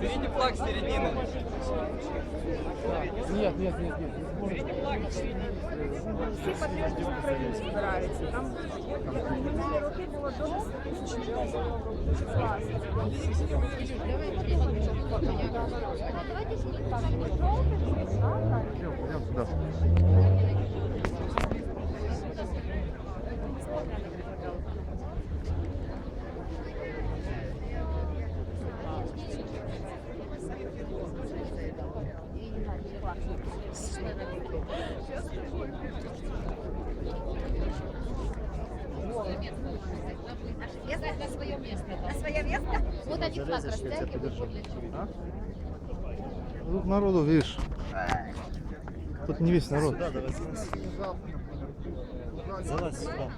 Берите флаг с середины. Нет, нет, нет, нет. Берите флаг с середины. Всі патріоти з України збираються. Там минулі роки було до 10 тисяч людей. На свое место. На? Вот они флаг растягивают. Тут народу, видишь. Тут не весь народ. Залазь сюда.